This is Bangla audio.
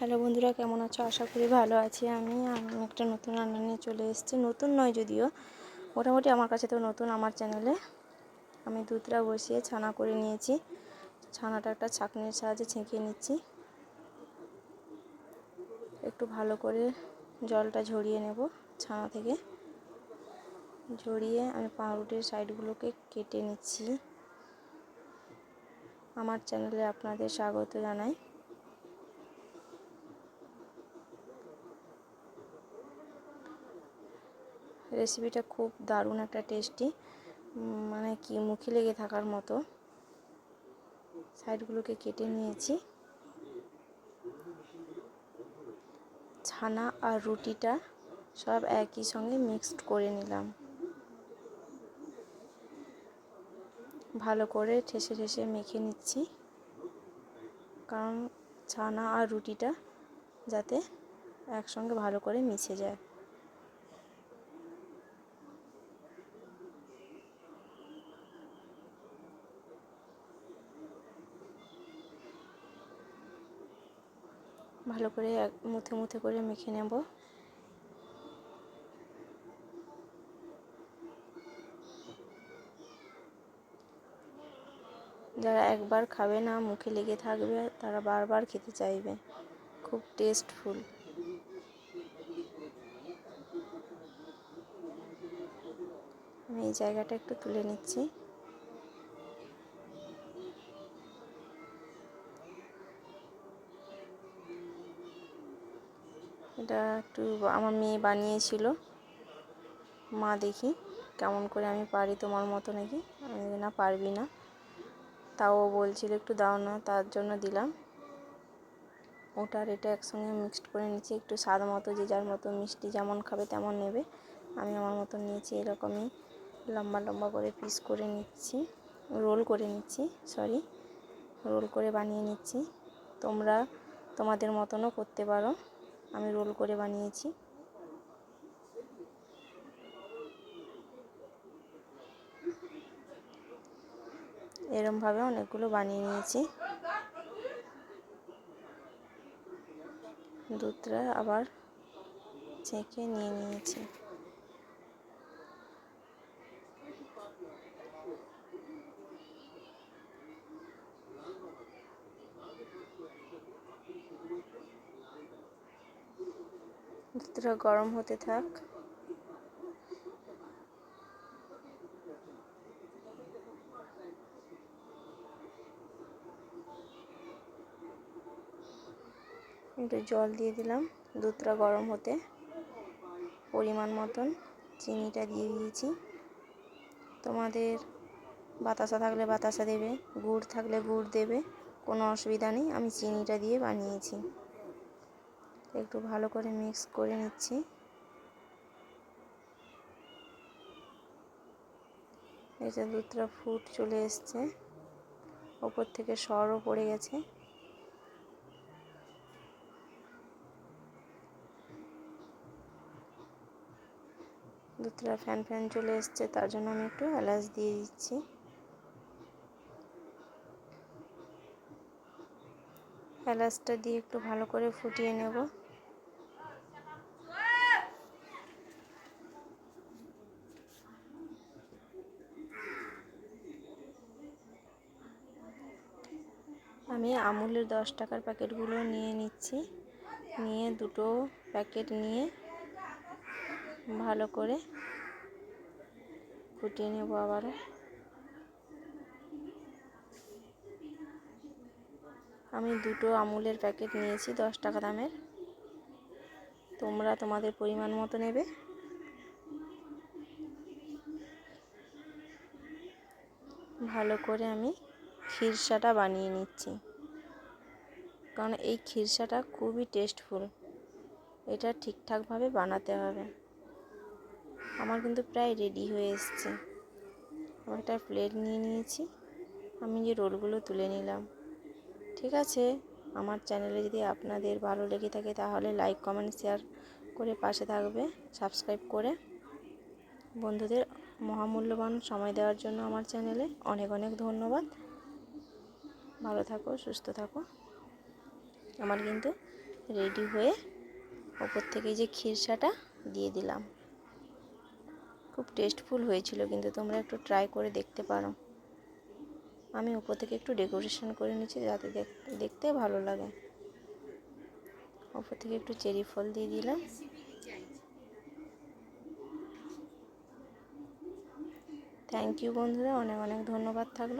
হ্যালো বন্ধুরা, কেমন আছো? আশা করি ভালো আছি আমি। আমি একটা নতুন রান্না নিয়ে চলে এসেছি। নতুন নয় যদিও, মোটামুটি আমার কাছে তো নতুন আমার চ্যানেলে। আমি দুধটা বসিয়ে ছানা করে নিয়েছি। ছানাটা একটা ছাঁকনির সাহায্যে ছেঁকে নিচ্ছি। একটু ভালো করে জলটা ঝরিয়ে নেব ছানা থেকে। ঝরিয়ে আমি পাউরুটির সাইডগুলোকে কেটে নিচ্ছি। আমার চ্যানেলে আপনাদের স্বাগত জানাই। রেসিপিটা খুব দারুণ একটা টেস্টি মানে কি মুখে লেগে থাকার মতো। সাইডগুলোকে কেটে নিয়েছি। ছানা আর রুটিটা সব একই সঙ্গে মিক্সড করে নিলাম। ভালো করে ঠেসে ঠেসে মেখে নিচ্ছি। কারণ ছানা আর রুটিটা যাতে একসঙ্গে ভালো করে মিশে যায়। ভালো করে মুথে মুথে করে মেখে নেব। যারা একবার খাবে না, মুখে লেগে থাকবে, তারা বারবার খেতে চাইবে। খুব টেস্টফুল আমি এই জায়গাটা একটু তুলে নিচ্ছি। এটা একটু আমার মেয়ে বানিয়েছিল। মা দেখি কেমন করে আমি পারি তোমার মতো নাকি? আমি না, পারবি না। তাও বলছিল, একটু দাও না। তার জন্য দিলাম। ওটার এটা একসঙ্গে মিক্সড করে নিচ্ছি একটু স্বাদ মতো, যে যার মতো মিষ্টি যেমন খাবে তেমন নেবে। আমি আমার মতো নিয়েছি, এরকমই লম্বা লম্বা করে পিস করে নিচ্ছি। রোল করে নিচ্ছি সরি রোল করে বানিয়ে নিচ্ছি। তোমরা তোমাদের মতনও করতে পারো। আমি রোল করে বানিয়েছি। এরমভাবে অনেকগুলো বানিয়ে নিয়েছি। দুধটা আবার ছেঁকে নিয়ে নিয়েছি। দুধটা গরম হতে থাক। একটু জল দিয়ে দিলাম, দুধটা গরম হতে। পরিমাণ মতন চিনিটা দিয়ে দিয়েছি। তোমাদের বাতাসা থাকলে বাতাসা দেবে, গুড় থাকলে গুড় দেবে, কোনো অসুবিধা নেই। আমি চিনিটা দিয়ে বানিয়েছি। একটু ভালো করে মিক্স করে নিচ্ছি। যে দুধটা ফুট চলে এসছে, ওপর থেকে সরও পড়ে গেছে। দুধটা ফ্যান ফ্যান চলে এসছে, তার জন্য আমি একটু এলাচ দিয়ে দিচ্ছি। এলাচটা দিয়ে একটু ভালো করে ফুটিয়ে নেব। আমি আমুলের দশ টাকার প্যাকেটগুলো নিয়ে নিচ্ছি। নিয়ে দুটো প্যাকেট নিয়ে ভালো করে ফুটিয়ে নেব আবারও। আমি দুটো আমুলের প্যাকেট নিয়েছি, দশ টাকা দামের। তোমরা তোমাদের পরিমাণ মতো নেবে। ভালো করে আমি খিরসাটা বানিয়ে নিচ্ছি। কারণ এই খিরসাটা খুবই টেস্টফুল এটা ঠিকঠাকভাবে বানাতে হবে। আমার কিন্তু প্রায় রেডি হয়ে এসছে। আমি একটা প্লেট নিয়ে নিয়েছি। আমি যে রোলগুলো তুলে নিলাম। ঠিক আছে? আমার চ্যানেলে যদি আপনাদের ভালো লেগে থাকে তাহলে লাইক, কমেন্ট, শেয়ার করে পাশে থাকবে। সাবস্ক্রাইব করে বন্ধুদের মহামূল্যবান সময় দেওয়ার জন্য আমার চ্যানেলে অনেক অনেক ধন্যবাদ। ভালো থাকো, সুস্থ থাকো। আমার কিন্তু রেডি হয়ে ওপর থেকে যে খিরসাটা দিয়ে দিলাম। খুব টেস্টফুল হয়েছিল, কিন্তু তোমরা একটু ট্রাই করে দেখতে পারো। আমি উপর থেকে একটু ডেকোরেশন করে নিচ্ছি যাতে দেখতে ভালো লাগে। উপর থেকে একটু চেরি ফল দিয়ে দিলাম। থ্যাংক ইউ বন্ধুরা, অনেক অনেক ধন্যবাদ থাকল।